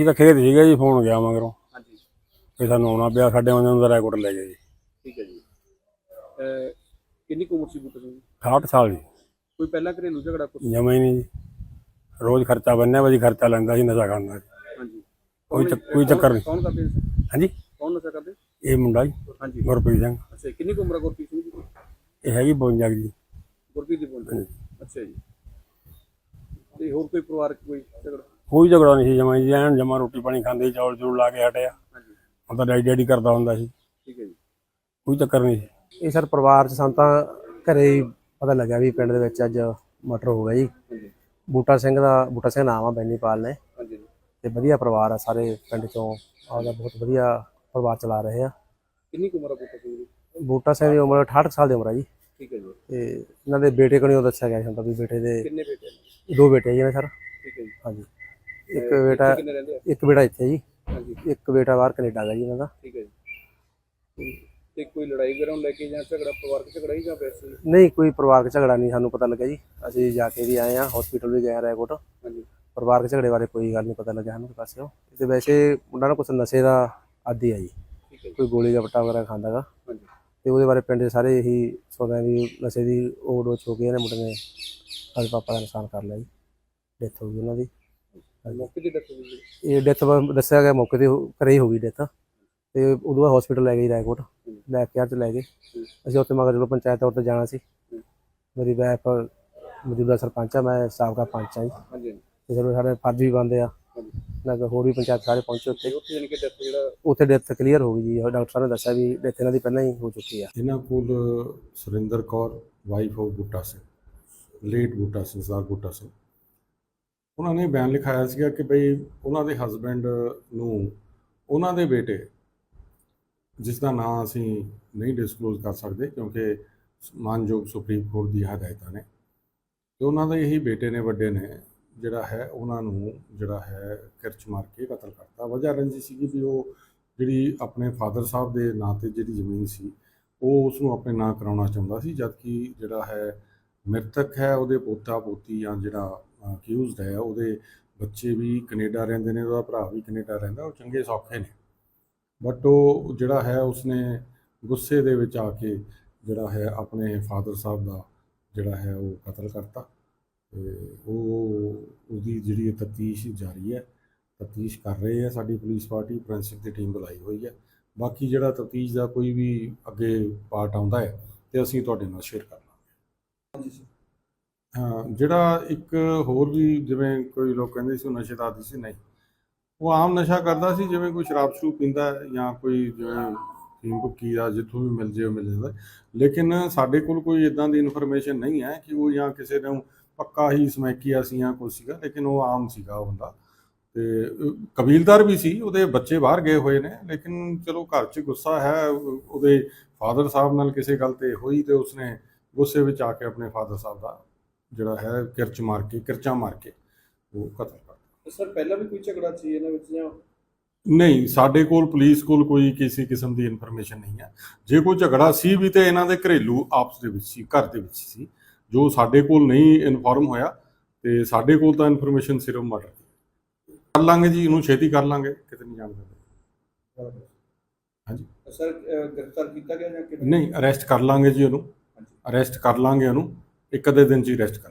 ਅਸੀਂ ਤਾਂ ਖੇਤ ਸੀਗੇ ਜੀ ਫੋਨ ਗਿਆ ਮਗਰੋਂ। ਹਾਂਜੀ। ਤੇ ਸਾਨੂੰ ਆਉਣਾ ਪਿਆ ਸਾਡੇ ਉਹਨਾਂ ਦਾ ਰੈਕੋਰਡ ਲੈ ਗਏ ਜੀ। ਠੀਕ ਹੈ ਜੀ। ਅਹ ਕਿੰਨੀ ਕੁ ਉਮਰ ਸੀ ਬੂਟਾ ਸਿੰਘ ਦੀ? 68 ਸਾਲ ਜੀ। ਕੋਈ ਪਹਿਲਾਂ ਘਰੇਲੂ ਝਗੜਾ ਜਮਾ ਹੀ ਨਹੀਂ ਜੀ। ਰੋਜ਼ ਖਰਚਾ ਬੰਨਿਆ ਵਜੀ ਖਰਚਾ ਲੈਂਦਾ ਸੀ ਨਸ਼ਾ ਕਰਦਾ ਸੀ। ਹਾਂਜੀ। ਕੋਈ ਚੱਕ- ਕੋਈ ਚੱਕਰ ਨਹੀਂ। ਕੌਣ ਕਰਦੇ ਨੇ ਹਾਂਜੀ? ਕੌਣ ਨਸ਼ਾ ਕਰਦੇ? ਇਹ ਮੁੰਡਾ ਜੀ ਹਾਂਜੀ। ਗੁਰਪ੍ਰੀਤ ਸਿੰਘ। ਅੱਛਾ ਕਿੰਨੀ ਕੁ ਉਮਰ ਹੈ ਗੁਰਪ੍ਰੀਤ ਸਿੰਘ ਦੀ? ਇਹ ਹੈਗੀ 52 ਜੀ। ਗੁਰਪ੍ਰੀਤ ਦੀ ਬੋਲ ਅੱਛਾ ਜੀ। ਤੇ ਹੋਰ ਕੋਈ ਪਰਿਵਾਰਕ ਕੋਈ ਝਗੜਾ? ਕੋਈ ਝਗੜਾ ਨਹੀਂ ਸੀ ਜਮਾ ਜੀ ਐਨ ਜਮਾ ਰੋਟੀ ਪਾਣੀ ਖਾਂਦੇ ਸੀ, ਚੌਲ ਚੂਲ ਲਾ ਕੇ ਹਟਿਆ। ਹਾਂਜੀ। ਹੁਣ ਤਾਂ ਡੈਡੀ ਡੈਡੀ ਕਰਦਾ ਹੁੰਦਾ ਸੀ। ਠੀਕ ਹੈ ਜੀ। ਕੋਈ ਚੱਕਰ ਨਹੀਂ ਸੀ। ਇਹ ਸਰ ਪਰਿਵਾਰ ਚ ਸਾਨੂੰ ਤਾਂ ਘਰੇ ਹੀ ਪਤਾ ਲੱਗਿਆ ਵੀ ਪਿੰਡ ਦੇ ਵਿੱਚ ਅੱਜ ਮਰਡਰ ਹੋ ਗਿਆ ਜੀ। ਹਾਂਜੀ। ਬੂਟਾ ਸਿੰਘ ਦਾ ਬੂਟਾ ਸਿੰਘ ਨਾਮ ਆ ਬੈਨੀਪਾਲ ਨੇ। ਹਾਂਜੀ। ਤੇ ਵਧੀਆ ਪਰਿਵਾਰ ਆ ਸਾਰੇ ਪਿੰਡ ਚੋਂ। ਆਪਦਾ ਬਹੁਤ ਵਧੀਆ ਪਰਿਵਾਰ ਚਲਾ ਰਹੇ ਆ। ਕਿੰਨੀ ਕੁ ਉਮਰ ਹੈ ਬੂਟਾ ਸਿੰਘ ਦੀ? ਬੂਟਾ ਸਿੰਘ ਦੀ ਉਮਰ 68 ਸਾਲ ਦੀ ਉਮਰ ਆ ਜੀ। ਠੀਕ ਹੈ ਜੀ। ਤੇ ਇਹਨਾਂ ਦੇ ਬੇਟੇ ਕੋਲੋਂ ਦੱਸਿਆ ਗਿਆ ਹੁੰਦਾ ਵੀ ਬੇਟੇ ਦੇ ਕਿੰਨੇ ਬੇਟੇ ਨੇ? ਦੋ ਬੇਟੇ ਜੀ ਨੇ ਸਰ। ਠੀਕ ਹੈ ਜੀ। ਹਾਂਜੀ। ਇੱਕ ਬੇਟਾ ਕਿੰਨੇ ਰਹਿੰਦੇ ਆ? ਇੱਕ ਬੇਟਾ ਇੱਥੇ ਜੀ। ਹਾਂਜੀ। ਇੱਕ ਬੇਟਾ ਬਾਹਰ ਕੈਨੇਡਾ ਦਾ ਜੀ ਇਹਨਾਂ ਦਾ। ਠੀਕ ਹੈ ਜੀ। ਤੇ ਕੋਈ ਲੜਾਈ ਵਗੈਰਾ ਨੂੰ ਲੈ ਕੇ ਜਾਂ ਝਗੜਾ ਪਰਿਵਾਰਕ ਝਗੜਾ ਹੀ ਜਾਂ ਵੈਸੇ ਹੀ? ਨਹੀਂ ਕੋਈ ਪਰਿਵਾਰਕ ਝਗੜਾ ਨਹੀਂ ਸਾਨੂੰ ਪਤਾ ਲੱਗਾ ਜੀ। ਅਸੀਂ ਜਾ ਕੇ ਵੀ ਆਏ ਆ ਹਸਪੀਟਲ ਵੀ ਗਏ ਆ ਰੈਕੋਟ। ਹਾਂਜੀ। ਪਰਿਵਾਰਕ ਝਗੜੇ ਬਾਰੇ ਕੋਈ ਗੱਲ ਨਹੀਂ ਪਤਾ ਲੱਗਿਆ ਸਾਨੂੰ ਪਾਸਿਓ। ਤੇ ਵੈਸੇ ਮੁੰਡਾ ਨਾ ਕੁਛ ਨਸ਼ੇ ਦਾ ਆਦੀ ਆ ਜੀ। ਠੀਕ ਹੈ ਜੀ। ਕੋਈ ਗੋਲੀ ਦਾ ਪੱਟਾ ਵਗੈਰਾ ਖਾਂਦਾਗਾ ਹਾਂਜੀ। ਤੇ ਉਹਦੇ ਬਾਰੇ ਪਿੰਡ ਦੇ ਸਾਰੇ ਇਹੀ ਸੋਚਦੇ ਵੀ ਨਸ਼ੇ ਦੀ ਓਵਰਡੋਜ਼ ਹੋ ਗਈ ਇਹਨੇ ਮੁੰਡੇ ਨੇ ਅੱਜ ਪਾਪਾ ਦਾ ਨੁਕਸਾਨ ਕਰ ਲਿਆ ਜੀ। ਡੈਥ ਹੋ ਗਈ ਉਹਨਾਂ ਦੀ। ਮੌਕੇ ਦੱਸੋ ਜੀ। ਇਹ ਡੈਥ ਦੱਸਿਆ ਗਿਆ ਮੌਕੇ ਤੇ ਹੋ- ਘਰੇ ਹੀ ਹੋ ਗਈ ਡੈਥ ਤੇ ਉਦੋਂ ਬਾਅਦ ਹਸਪੀਟਲ ਲੈ ਗਏ ਰਾਏਕੋਟ। ਲੈ ਕੇ ਚ ਲੈ ਗਏ। ਅਸੀਂ ਉੱਥੇ ਮਗਰ ਜਦੋਂ ਪੰਚਾਇਤ ਤੌਰ ਤੇ ਜਾਣਾ ਸੀ। ਮੇਰੀ ਵਾਈਫ ਮੌਜੂਦਾ ਸਰਪੰਚ ਆ ਮੈਂ ਸਾਬਕਾ ਪੰਚ ਆ ਜੀ। ਹਾਂਜੀ। ਤੇ ਚਲੋ ਸਾਡੇ ਫਰਜ਼ ਵੀ ਬੰਦੇ ਆ। ਨਾ ਹੋਰ ਵੀ ਪੰਚਾਇਤ ਸਾਰੇ ਪਹੁੰਚੇ ਉੱਥੇ। ਉੱਥੇ ਕਿ ਡੈਥ ਜਿਹੜਾ ਉੱਥੇ ਡੈਥ ਕਲੀਅਰ ਹੋ ਗਈ ਜੀ। ਡਾਕਟਰ ਸਾਹਿਬ ਨੇ ਦੱਸਿਆ ਵੀ ਡੈਥ ਇਹਨਾਂ ਦੀ ਪਹਿਲਾਂ ਹੀ ਹੋ ਚੁੱਕੀ ਆ। ਇਹਨਾਂ ਕੋਲ Surinder Kaur wife of Buta Singh late Buta Singh Sardar Buta Singh. ਉਹਨਾਂ ਨੇ ਬਿਆਨ ਲਿਖਾਇਆ ਸੀਗਾ ਕਿ ਭਈ ਉਹਨਾਂ ਦੇ ਹਸਬੰਡ ਨੂੰ ਉਹਨਾਂ ਦੇ ਬੇਟੇ, ਜਿਸ ਦਾ ਨਾਮ ਅਸੀਂ ਨਹੀਂ ਡਿਸਕਲੋਜ਼ ਕਰ ਸਕਦੇ ਕਿਉਂਕਿ ਮਾਨਯੋਗ ਸੁਪਰੀਮ ਕੋਰਟ ਦੀ ਹਦਾਇਤਾਂ ਨੇ, ਤੇ ਉਹਨਾਂ ਦੇ ਇਹੀ ਬੇਟੇ ਨੇ, ਵੱਡੇ ਨੇ, ਜਿਹੜਾ ਹੈ ਉਹਨਾਂ ਨੂੰ ਜਿਹੜਾ ਹੈ ਕਿਰਚ ਮਾਰ ਕੇ ਕਤਲ ਕਰਤਾ। ਵਜ੍ਹਾ ਰੰਜੀ ਸੀਗੀ ਵੀ ਉਹ ਜਿਹੜੀ ਆਪਣੇ ਫਾਦਰ ਸਾਹਿਬ ਦੇ ਨਾਂ ਤੇ ਜਿਹੜੀ ਜ਼ਮੀਨ ਸੀ, ਉਹ ਉਸ ਨੂੰ ਆਪਣੇ ਨਾਂ ਕਰਾਉਣਾ ਚਾਹੁੰਦਾ ਸੀ, ਜਦਕਿ ਜਿਹੜਾ ਹੈ ਮ੍ਰਿਤਕ ਹੈ, ਉਹਦੇ ਪੋਤਾ ਪੋਤੀ ਜਾਂ ਜਿਹੜਾ ਅਕਿਊਜ਼ਡ ਹੈ, ਉਹਦੇ ਬੱਚੇ ਵੀ ਕੈਨੇਡਾ ਰਹਿੰਦੇ ਨੇ, ਉਹਦਾ ਭਰਾ ਵੀ ਕੈਨੇਡਾ ਰਹਿੰਦਾ, ਉਹ ਚੰਗੇ ਸੌਖੇ ਨੇ। ਬਟ ਉਹ ਜਿਹੜਾ ਹੈ, ਉਸਨੇ ਗੁੱਸੇ ਦੇ ਵਿੱਚ ਆ ਕੇ ਜਿਹੜਾ ਹੈ, ਆਪਣੇ ਫਾਦਰ ਸਾਹਿਬ ਦਾ ਜਿਹੜਾ ਹੈ, ਉਹ ਕਤਲ ਕਰਤਾ। ਤੇ ਉਹ ਉਹਦੀ ਜਿਹੜੀ ਤਫਤੀਸ਼ ਜਾਰੀ ਹੈ, ਤਫਤੀਸ਼ ਕਰ ਰਹੇ ਹੈ, ਸਾਡੀ ਪੁਲਿਸ ਪਾਰਟੀ, ਫੋਰੈਂਸਿਕ ਦੀ ਟੀਮ ਬੁਲਾਈ ਹੋਈ ਹੈ। ਬਾਕੀ ਜਿਹੜਾ ਤਫਤੀਸ਼ ਦਾ ਕੋਈ ਵੀ ਅੱਗੇ ਪਾਰਟ ਆਉਂਦਾ ਹੈ, ਤੇ ਅਸੀਂ ਤੁਹਾਡੇ ਨਾਲ ਸ਼ੇਅਰ ਕਰ ਲਾਂਗੇ। ਹਾਂ, ਜਿਹੜਾ ਇੱਕ ਹੋਰ ਵੀ ਜਿਵੇਂ ਕੋਈ ਲੋਕ ਕਹਿੰਦੇ ਸੀ ਉਹ ਨਸ਼ੇ ਦਾ ਆਦੀ ਸੀ, ਨਹੀਂ। ਉਹ ਆਮ ਨਸ਼ਾ ਕਰਦਾ ਸੀ, ਜਿਵੇਂ ਕੋਈ ਸ਼ਰਾਬ ਸ਼ਰੂਬ ਪੀਂਦਾ ਜਾਂ ਕੋਈ ਜਿਵੇਂ ਫੀਮ ਭੁੱਕੀ ਆ, ਜਿੱਥੋਂ ਵੀ ਮਿਲ ਜੇ ਉਹ ਮਿਲ ਜਾਂਦਾ ਲੇਕਿਨ ਸਾਡੇ ਕੋਲ ਕੋਈ ਇਦਾਂ ਦੀ ਇਨਫੋਰਮੇਸ਼ਨ ਨਹੀਂ ਹੈ ਕਿ ਉਹ ਜਾਂ ਕਿਸੇ ਨੂੰ ਪੱਕਾ ਹੀ ਸਮੈਕੀਆ ਸੀ ਜਾਂ ਕੋਈ ਸੀਗਾ, ਲੇਕਿਨ ਉਹ ਆਮ ਸੀਗਾ ਉਹ ਬੰਦਾ ਤੇ ਕਬੀਲਦਾਰ ਵੀ ਸੀ, ਉਹਦੇ ਬੱਚੇ ਬਾਹਰ ਗਏ ਹੋਏ ਨੇ, ਲੇਕਿਨ ਚਲੋ ਘਰ 'ਚ ਗੁੱਸਾ ਹੈ, ਉਹਦੇ ਫਾਦਰ ਸਾਹਿਬ ਨਾਲ ਕਿਸੇ ਗੱਲ ਤੇ ਹੋਈ ਤੇ ਉਸਨੇ ਗੁੱਸੇ ਵਿੱਚ ਆ ਕੇ ਆਪਣੇ ਫਾਦਰ ਸਾਹਿਬ ਦਾ ਜਿਹੜਾ ਹੈ ਕਿਰਚ ਮਾਰ ਕੇ ਕਿਰਚਾ ਮਾਰ ਕੇ ਉਹ ਕਤਲ ਕਰ ਸਰ ਪਹਿਲਾਂ ਵੀ ਕੋਈ ਝਗੜਾ ਸੀ ਇਹਨਾਂ ਵਿੱਚ ਜਾਂ? ਨਹੀਂ ਸਾਡੇ ਕੋਲ ਪੁਲਿਸ ਕੋਲ ਕੋਈ ਕਿਸੇ ਕਿਸਮ ਦੀ ਇਨਫੋਰਮੇਸ਼ਨ ਨਹੀਂ ਹੈ। ਜੇ ਕੋਈ ਝਗੜਾ ਸੀ ਵੀ ਤੇ ਇਹਨਾਂ ਦੇ ਘਰੇਲੂ ਆਪਸ ਦੇ ਵਿੱਚ ਸੀ ਘਰ ਦੇ ਵਿੱਚ ਸੀ ਜੋ ਸਾਡੇ ਕੋਲ ਨਹੀਂ ਇਨਫੋਰਮ ਹੋਇਆ ਤੇ ਸਾਡੇ ਕੋਲ ਤਾਂ ਇਨਫੋਰਮੇਸ਼ਨ ਸਿਰਫ ਮਰਡਰ ਦੀ ਕਰ ਲਾਂਗੇ ਜੀ ਇਹਨੂੰ ਛੇਤੀ ਕਰ ਲਾਂਗੇ ਕਿਤੇ ਨਹੀਂ ਜਾਣ ਦਿੰਦੇ ਹਾਂਜੀ। ਸਰ ਗ੍ਰਿਫਤਾਰ ਕੀਤਾ ਗਿਆ ਜਾਂ ਕਿਵੇਂ ਨਹੀਂ ਅਰੈਸਟ ਕਰ ਲਾਂਗੇ ਜੀ ਉਹਨੂੰ ਅਰੈਸਟ ਕਰ ਲਾਂਗੇ ਉਹਨੂੰ ਇੱਕ ਅੱਧੇ ਦਿਨ ਚ ਹੀ ਰੈਸਟ ਕਰ